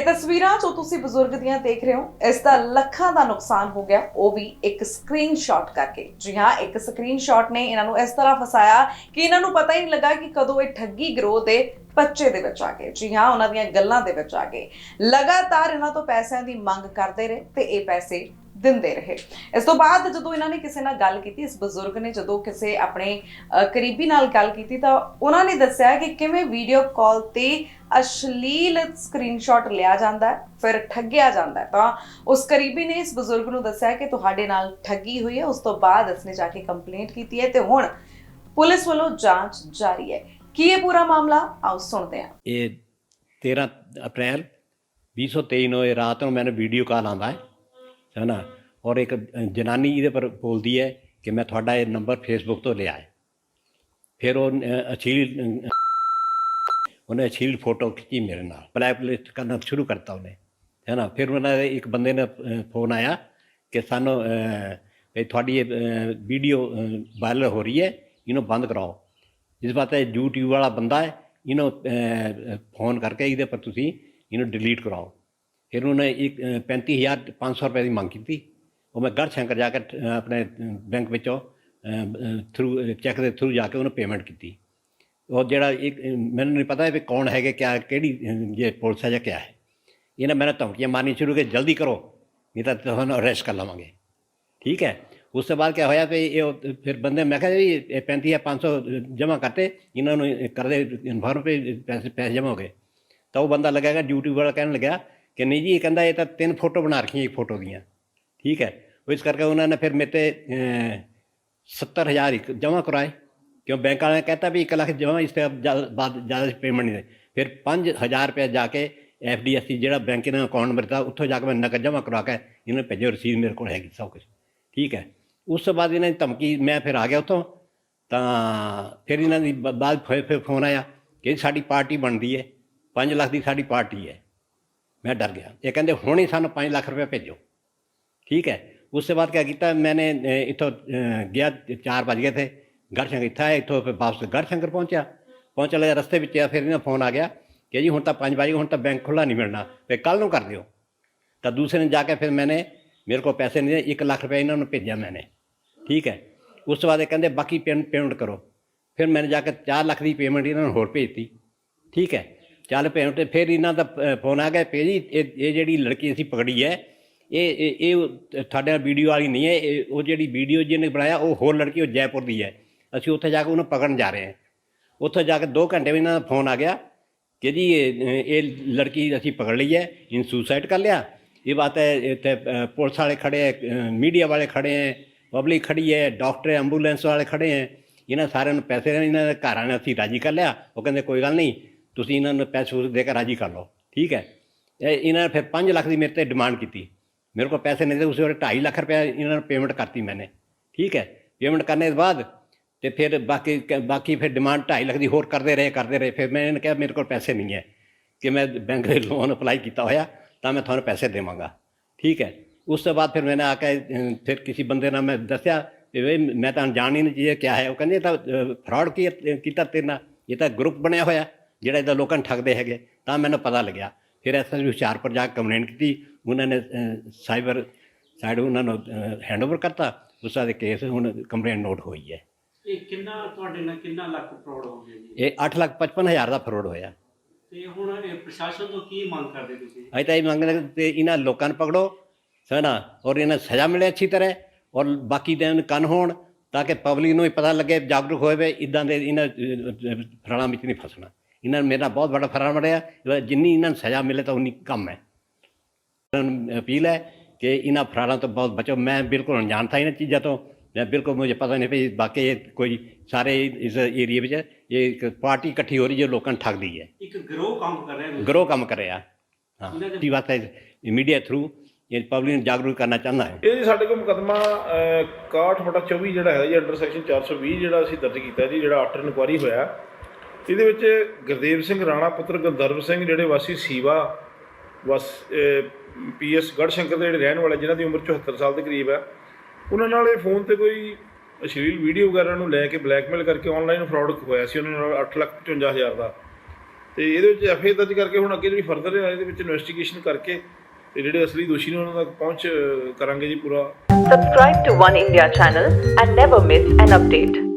ਇਹ ਤਸਵੀਰਾਂ ਜੋ ਤੁਸੀਂ ਬਜ਼ੁਰਗ ਦੀਆਂ ਦੇਖ ਰਹੇ ਹੋ, ਇਸ ਦਾ ਲੱਖਾਂ ਦਾ ਨੁਕਸਾਨ ਹੋ ਗਿਆ। ਉਹ ਵੀ ਇੱਕ ਸਕਰੀਨਸ਼ਾਟ ਕਰਕੇ। ਜੀ ਹਾਂ, ਇੱਕ ਸਕਰੀਨਸ਼ਾਟ ਨੇ ਇਹਨਾਂ ਨੂੰ ਇਸ ਤਰ੍ਹਾਂ ਫਸਾਇਆ ਕਿ ਇਹਨਾਂ ਨੂੰ ਪਤਾ ਹੀ ਨਹੀਂ ਲੱਗਾ ਕਿ ਕਦੋਂ ਇਹ ਠੱਗੀ ਗਰੋਹ ਦੇ ਬੱਚੇ ਦੇ ਵਿੱਚ ਆ ਗਏ। ਜੀ ਹਾਂ, ਉਹਨਾਂ ਦੀਆਂ ਗੱਲਾਂ ਦੇ ਵਿੱਚ ਆ ਗਏ। ਲਗਾਤਾਰ ਇਹਨਾਂ ਤੋਂ ਪੈਸਿਆਂ ਦੀ ਮੰਗ ਕਰਦੇ ਰਹੇ ਤੇ ਇਹ ਪੈਸੇ ਦਿੰਦੇ ਰਹੇ। ਇਸ ਤੋਂ ਬਾਅਦ ਜਦੋਂ ਇਹਨਾਂ ਨੇ ਕਿਸੇ ਨਾਲ ਗੱਲ ਕੀਤੀ, ਇਸ ਬਜ਼ੁਰਗ ਨੇ ਜਦੋਂ ਕਿਸੇ ਆਪਣੇ ਕਰੀਬੀ ਨਾਲ ਗੱਲ ਕੀਤੀ ਤਾਂ ਉਹਨਾਂ ਨੇ ਦੱਸਿਆ ਕਿ ਕਿਵੇਂ ਵੀਡੀਓ ਕਾਲ ਤੇ ਅਸ਼ਲੀਲ ਸਕਰੀਨਸ਼ਾਟ ਲਿਆ ਜਾਂਦਾ ਫਿਰ ਠੱਗਿਆ ਜਾਂਦਾ ਤਾਂ ਉਸ ਕਰੀਬੀ ਨੇ ਇਸ ਬਜ਼ੁਰਗ ਨੂੰ ਦੱਸਿਆ ਕਿ ਤੁਹਾਡੇ ਨਾਲ ਠੱਗੀ ਹੋਈ ਹੈ, ਉਸ ਤੋਂ ਬਾਅਦ ਇਸਨੇ ਜਾ ਕੇ ਕੰਪਲੇਂਟ ਕੀਤੀ ਹੈ ਤੇ ਹੁਣ ਪੁਲਿਸ ਵੱਲੋਂ ਜਾਂਚ ਜਾਰੀ ਹੈ। ਕੀ ਇਹ ਪੂਰਾ ਮਾਮਲਾ? ਆਓ ਸੁਣਦੇ ਹਾਂ। ਇਹ 13 ਅਪ੍ਰੈਲ 2023 ਨੂੰ ਇਹ ਰਾਤ ਨੂੰ ਮੈਨੂੰ ਵੀਡੀਓ ਕਾਲ ਆਉਂਦਾ ਹੈ। ਹੈ ਨਾ ਔਰ ਇੱਕ ਜਨਾਨੀ ਇਹਦੇ ਪਰ ਬੋਲਦੀ ਹੈ ਕਿ ਮੈਂ ਤੁਹਾਡਾ ਇਹ ਨੰਬਰ ਫੇਸਬੁੱਕ ਤੋਂ ਲਿਆ ਹੈ। ਫਿਰ ਉਹ ਅ, ਉਹਨੇ ਅਸ਼ਲੀਲ ਫੋਟੋ ਖਿੱਚੀ ਮੇਰੇ ਨਾਲ। ਬਲੈਕਲਿਸਟ ਕਰਨਾ ਸ਼ੁਰੂ ਕਰਤਾ ਉਹਨੇ ਹੈ ਨਾ ਫਿਰ ਉਹਨਾਂ ਦੇ ਇੱਕ ਬੰਦੇ ਨੇ ਫੋਨ ਆਇਆ ਕਿ ਸਾਨੂੰ ਅ, ਤੁਹਾਡੀ ਇਹ ਵੀਡੀਓ ਵਾਇਰਲ ਹੋ ਰਹੀ ਹੈ ਇਹਨੂੰ ਬੰਦ ਕਰਾਓ। ਇਸ ਬਾਤ ਹੈ YouTube ਵਾਲਾ ਬੰਦਾ ਹੈ ਇਹਨੂੰ ਫੋਨ ਕਰਕੇ ਇਹਦੇ ਪਰ ਤੁਸੀਂ ਇਹਨੂੰ ਡਿਲੀਟ ਕਰਾਓ। ਫਿਰ ਉਹਨੇ ਇੱਕ ਅ, 35500 ਰੁਪਏ ਦੀ ਮੰਗ ਕੀਤੀ। ਉਹ ਮੈਂ ਗੜ ਸ਼ੰਕਰ ਜਾ ਕੇ ਆਪਣੇ ਬੈਂਕ ਵਿੱਚੋਂ ਥਰੂ ਚੈੱਕ ਦੇ ਥਰੂ ਜਾ ਕੇ ਉਹਨੂੰ ਪੇਮੈਂਟ ਕੀਤੀ। ਉਹ ਜਿਹੜਾ ਇੱਕ ਮੈਨੂੰ ਨਹੀਂ ਪਤਾ ਵੀ ਕੌਣ ਹੈਗੇ ਕਿਆ ਕਿਹੜੀ ਜੇ ਪੁਲਿਸ ਹੈ ਜਾਂ ਕਿਆ ਹੈ। ਇਹਨੇ ਮੈਨੂੰ ਧਮਕੀਆਂ ਮਾਰਨੀ ਸ਼ੁਰੂ ਕਿ ਜਲਦੀ ਕਰੋ ਨਹੀਂ ਤਾਂ ਤੁਹਾਨੂੰ ਅਰੈਸਟ ਕਰ ਲਵਾਂਗੇ। ਠੀਕ ਹੈ? ਉਸ ਤੋਂ ਬਾਅਦ ਕੀ ਹੋਇਆ ਵੀ ਇਹ ਫਿਰ ਬੰਦੇ ਮੈਂ ਕਿਹਾ ਜੀ ਇਹ 35 ਜਾਂ 500 ਜਮ੍ਹਾਂ ਕਰਤੇ ਇਹਨਾਂ ਨੂੰ ਕਰਦੇ ਇਨਫਾਰਮ ਪੇ ਪੈਸੇ ਪੈਸੇ ਜਮ੍ਹਾਂ ਹੋ ਗਏ। ਤਾਂ ਉਹ ਬੰਦਾ ਲੱਗਿਆਗਾ ਡਿਊਟੀ ਵਾਲਾ ਕਹਿਣ ਲੱਗਿਆ ਕਿ ਨਹੀਂ ਜੀ ਇਹ ਕਹਿੰਦਾ ਇਹ ਤਾਂ ਤਿੰਨ ਫੋਟੋ ਬਣਾ ਰੱਖੀਆਂ ਇੱਕ ਫੋਟੋ ਦੀਆਂ। ਠੀਕ ਹੈ? ਇਸ ਕਰਕੇ ਉਹਨਾਂ ਨੇ ਫਿਰ ਮੇਰੇ ਤੇ ਅਹ, 70000 ਇੱਕ ਜਮ੍ਹਾਂ ਕਰਾਏ। ਕਿਉਂ? ਬੈਂਕ ਵਾਲਿਆਂ ਨੇ ਕਹਿਤਾ ਵੀ 1 ਲੱਖ ਜਮ੍ਹਾਂ ਇਸ ਤੋਂ ਜ਼ਿਆਦਾ- ਬਾਅਦ ਜ਼ਿਆਦਾ ਪੇਮੈਂਟ ਨਹੀਂ ਦੇ ਫਿਰ 5000 ਰੁਪਏ ਜਾ ਕੇ ਐਫਡੀਐਸਸੀ ਜਿਹੜਾ ਬੈਂਕ ਨੇ ਅਕਾਊਂਟ ਨੰਬਰ ਦਿੱਤਾ ਉੱਥੋਂ ਜਾ ਕੇ ਮੈਂ ਨਕਦ ਜਮ੍ਹਾਂ ਕਰਵਾ ਕੇ ਇਹਨਾਂ ਨੇ ਭੇਜੋ ਰਸੀਦ ਮੇਰੇ ਕੋਲ ਹੈਗੀ ਸਭ ਕੁਝ ਠੀਕ ਹੈ? ਉਸ ਤੋਂ ਬਾਅਦ ਇਹਨਾਂ ਦੀ ਧਮਕੀ ਮੈਂ ਫਿਰ ਆ ਗਿਆ ਉੱਥੋਂ। ਤਾਂ ਫਿਰ ਇਹਨਾਂ ਦੀ ਬਾਅਦ ਫਿਰ ਫਿਰ ਫੋਨ ਆਇਆ ਕਿ ਸਾਡੀ ਪਾਰਟੀ ਬਣਦੀ ਹੈ। 5 ਲੱਖ ਦੀ ਸਾਡੀ ਪਾਰਟੀ ਹੈ। ਮੈਂ ਡਰ ਗਿਆ ਇਹ ਕਹਿੰਦੇ ਹੁਣ ਹੀ ਸਾਨੂੰ 5 ਲੱਖ ਰੁਪਏ ਭੇਜੋ ठीक है उसके बाद क्या किया मैंने इतों गया चार बज गए थे गढ़शंकर इतना है इतों फिर वापस गढ़शंकर पहुंचा पहुंच लगा रस्ते में फिर ना फोन आ गया कि जी हूँ तो पाँच बजे हूँ तो बैंक खुला नहीं मिलना फिर कल नू कर दो तो दूसरे ने जाके फिर मैंने मेरे को पैसे नहीं एक लाख रुपया इन्होंने भेजा मैंने ठीक है उस बाद कहते बाकी पेमेंट पेमेंट करो फिर मैंने जाकर चार लाख की पेमेंट इन्होंने होर भेजती ठीक है ਚੱਲ ਭੈਣ ਤੇ ਫਿਰ ਇਹਨਾਂ ਦਾ ਫੋਨ ਆ ਗਿਆ ਪੇ ਜੀ ਇਹ ਇਹ ਜਿਹੜੀ ਲੜਕੀ ਅਸੀਂ ਪਕੜੀ ਹੈ, ਇਹ ਇਹ ਇਹ ਉਹ ਵੀਡੀਓ ਵਾਲੀ ਨਹੀਂ ਹੈ, ਇਹ, ਉਹ ਜਿਹੜੀ ਵੀਡੀਓ ਜਿਹਨੇ ਬਣਾਇਆ, ਉਹ ਹੋਰ ਲੜਕੀ ਉਹ ਜੈਪੁਰ ਦੀ ਹੈ। ਅਸੀਂ ਉੱਥੇ ਜਾ ਕੇ ਉਹਨੂੰ ਪਕੜਨ ਜਾ ਰਹੇ ਹਾਂ। ਉੱਥੇ ਜਾ ਕੇ 2 ਘੰਟੇ ਵਿੱਚ ਇਹਨਾਂ ਦਾ ਫੋਨ ਆ ਗਿਆ ਕਿ ਜੀ, ਇਹ ਲੜਕੀ ਅਸੀਂ ਪਕੜ ਲਈ ਹੈ ਇਹਨ ਸੁਸਾਈਡ ਕਰ ਲਿਆ। ਇਹ ਬਾਤ ਹੈ, ਇੱਥੇ ਪੁਲਿਸ ਵਾਲੇ ਖੜੇ ਹੈ ਮੀਡੀਆ ਵਾਲੇ ਖੜੇ ਹੈ ਪਬਲਿਕ ਖੜੀ ਹੈ ਡਾਕਟਰ ਐਂਬੂਲੈਂਸ ਵਾਲੇ ਖੜੇ ਹੈ। ਇਹਨਾਂ ਸਾਰਿਆਂ ਨੂੰ ਪੈਸੇ ਇਹਨਾਂ ਦੇ ਘਰਾਂ ਨੇ ਅਸੀਂ ਰਾਜੀ ਕਰ ਲਿਆ। ਉਹ ਕਹਿੰਦੇ, ਕੋਈ ਗੱਲ ਨਹੀਂ ਤੁਸੀਂ ਇਹਨਾਂ ਨੂੰ ਪੈਸੇ ਪੂਸੇ ਦੇ ਕੇ ਰਾਜੀ ਕਰ ਲਓ, ਠੀਕ ਹੈ? ਇਹ ਇਹਨਾਂ ਨੇ ਫਿਰ 5 ਲੱਖ ਦੀ ਮੇਰੇ ਤੇ ਡਿਮਾਂਡ ਕੀਤੀ। ਮੇਰੇ ਕੋਲ ਪੈਸੇ ਨਹੀਂ ਤੇ ਉਸੇ ਵੇਲੇ 2.5 ਲੱਖ ਰੁਪਏ ਇਹਨਾਂ ਨੂੰ ਪੇਮੈਂਟ ਕਰਤੀ ਮੈंने ਠੀਕ ਹੈ? ਪੇਮੈਂਟ ਕਰਨੇ ਦੇ ਬਾਅਦ ਤੇ ਫਿਰ ਬਾਕੀ ਬਾਕੀ ਫਿਰ ਡਿਮਾਂਡ 2.5 ਲੱਖ ਦੀ ਹੋਰ ਕਰਦੇ ਰਹੇ ਕਰਦੇ ਰਹੇ। ਫਿਰ ਮੈਂ ਇਹਨਾਂ ਕਿਹਾ, ਮੇਰੇ ਕੋਲ ਪੈਸੇ ਨਹੀਂ ਹੈ ਕਿ ਮੈਂ ਬੈਂਕ ਦੇ ਲੋਨ ਅਪਲਾਈ ਕੀਤਾ ਹੋਇਆ, ਤਾਂ ਮੈਂ ਤੁਹਾਨੂੰ ਪੈਸੇ ਦੇਵਾਂਗਾ, ਠੀਕ ਹੈ? ਉਸ ਤੋਂ ਬਾਅਦ ਫਿਰ ਮੈਂ ਆ ਕੇ ਫਿਰ ਕਿਸੇ ਬੰਦੇ ਨਾਲ ਮੈਂ ਦੱਸਿਆ ਵੀ ਵੀ ਮੈਂ ਤਾਂ ਜਾਣ ਹੀ ਨਹੀਂ ਚਾਹੀਏ ਕਿਆ ਹੈ? ਉਹ ਕਹਿੰਦੇ ਇਹ ਤਾਂ ਫਰਾਡ ਕੀਤਾ ਤੇਰੇ ਨਾਲ? ਇਹ ਤਾਂ ਗਰੁੱਪ ਬਣਿਆ ਹੋਇਆ। ਜਿਹੜਾ ਇਹਦਾ ਲੋਕਾਂ ਨੂੰ ਠੱਗਦੇ ਹੈਗੇ ਤਾਂ ਮੈਨੂੰ ਪਤਾ ਲੱਗਿਆ। ਫਿਰ ਐਸਐਸਪੀ ਹੁਸ਼ਿਆਰਪੁਰ ਜਾ ਕੇ ਕੰਪਲੇਂਟ ਕੀਤੀ ਉਹਨਾਂ ਨੇ ਸਾਈਬਰ ਸਾਈਡ ਉਹਨਾਂ ਨੂੰ ਹੈਂਡਓਵਰ ਕਰਤਾ ਉਸ ਦਾ ਕੇਸ ਹੁਣ ਕੰਪਲੇਂਟ ਨੋਟ ਹੋਈ ਹੈ। ਇਹ ਕਿੰਨਾ ਤੁਹਾਡੇ ਨਾਲ ਕਿੰਨਾ ਲੱਖ ਫਰਾਡ ਹੋ ਗਿਆ ਜੀ? ਇਹ 8 ਲੱਖ 55 ਹਜ਼ਾਰ ਦਾ ਫਰੋਡ ਹੋਇਆ। ਤੇ ਹੁਣ ਇਹ ਪ੍ਰਸ਼ਾਸਨ ਤੋਂ ਕੀ ਮੰਗ ਕਰਦੇ ਤੁਸੀਂ? ਅਸੀਂ ਤਾਂ ਇਹ ਮੰਗਦੇ ਤੇ ਇਹਨਾਂ ਲੋਕਾਂ ਨੂੰ ਪਕੜੋ ਸਨਾ ਔਰ ਇਹਨਾਂ ਸਜ਼ਾ ਮਿਲੇ ਅੱਛੀ ਤਰ੍ਹਾਂ ਔਰ ਬਾਕੀ ਦੇ ਕੰਨ ਹੋਣ ਤਾਂ ਕਿ ਪਬਲਿਕ ਨੂੰ ਵੀ ਪਤਾ ਲੱਗੇ ਜਾਗਰੂਕ ਹੋਵੇ ਇਦਾਂ ਦੇ ਇਹਨਾਂ ਫਰਾਣਾ ਵਿੱਚ ਨਹੀਂ ਫਸਣਾ। ਇਹਨਾਂ ਨੂੰ ਮੇਰਾ ਬਹੁਤ ਵੱਡਾ ਫਰਾਣਾ ਬਣਿਆ ਜਿੰਨੀ ਇਹਨਾਂ ਨੂੰ ਸਜ਼ਾ ਮਿਲੇ ਤਾਂ ਉਨੀ ਕਮ ਹੈ। ਇਹਨਾਂ ਨੂੰ ਅਪੀਲ ਹੈ ਕਿ ਇਹਨਾਂ ਫਰਾੜਾਂ ਤੋਂ ਬਹੁਤ ਬਚੋ। ਮੈਂ ਬਿਲਕੁਲ ਅਣਜਾਣ ਥਾ ਇਹਨਾਂ ਚੀਜ਼ਾਂ ਤੋਂ। ਮੈਂ ਬਿਲਕੁਲ ਮੁझे ਪਤਾ ਨਹੀਂ ਵੀ ਬਾਕੀ ਇਹ ਕੋਈ ਸਾਰੇ ਇਸ ਏਰੀਆ ਵਿੱਚ ਇਹ ਇੱਕ ਪਾਰਟੀ ਇਕੱਠੀ ਹੋ ਰਹੀ ਜੋ ਲੋਕਾਂ ਨੂੰ ਠੱਗਦੀ ਹੈ। ਇੱਕ ਗਰੋਹ ਕੰਮ ਕਰ ਰਿਹਾ ਹੈ ਗਰੋ ਕੰਮ ਕਰ ਰਿਹਾ। ਹਾਂ ਦੇ- ਬਾਤ ਹੈ? ਮੀਡੀਆ ਥਰੂ ਇਹ ਪਬਲਿਕ ਨੂੰ ਜਾਗਰੂਕ ਕਰਨਾ ਚਾਹੁੰਦਾ ਹੈ। ਇਹ ਜੀ ਸਾਡੇ ਕੋਲ ਮੁਕਦਮਾ 61 ਬਟਾ 24 ਜਿਹੜਾ ਹੈ ਜੀ ਅੰਡਰ ਸੈਕਸ਼ਨ 420 ਜਿਹੜਾ ਅਸੀਂ ਦਰਜ ਕੀਤਾ ਜੀ ਜਿਹੜਾ ਆਫਟਰ ਇਨਕੁਆਰੀ ਹੋਇਆ। ਇਹਦੇ ਵਿੱਚ ਗੁਰਦੇਵ ਸਿੰਘ ਰਾਣਾ ਪੁੱਤਰ ਗੰਧਰਵ ਸਿੰਘ ਜਿਹੜੇ ਵਾਸੀ ਸੀਵਾ ਵਸ ਪੀਐਸ ਗੜਸ਼ੰਕਰ ਦੇ ਜਿਹੜੇ ਰਹਿਣ ਵਾਲੇ ਜਿਨ੍ਹਾਂ ਦੀ ਉਮਰ 74 ਸਾਲ ਦੇ ਕਰੀਬ ਹੈ ਉਹਨਾਂ ਨਾਲ ਇਹ ਫੋਨ ਤੇ ਕੋਈ ਅਸ਼ਲੀਲ ਵੀਡੀਓ ਵਗੈਰਾ ਨੂੰ ਲੈ ਕੇ ਬਲੈਕਮੇਲ ਕਰਕੇ ਆਨਲਾਈਨ ਫਰਾਡ ਹੋਇਆ ਸੀ ਉਹਨਾਂ ਨਾਲ 8,55,000 ਦਾ ਤੇ ਇਹਦੇ ਵਿੱਚ ਐਫਏ ਦਰਜ ਕਰਕੇ ਹੁਣ ਅੱਗੇ ਜਿਹੜੀ ਫਰਦਰ ਇਹਦੇ ਵਿੱਚ ਇਨਵੈਸਟੀਗੇਸ਼ਨ ਕਰਕੇ ਤੇ ਜਿਹੜੇ ਅਸਲੀ ਦੋਸ਼ੀ ਨੇ ਉਹਨਾਂ ਤੱਕ ਪਹੁੰਚ ਕਰਾਂਗੇ ਜੀ ਪੂਰਾ Subscribe to One India channel and never miss an update.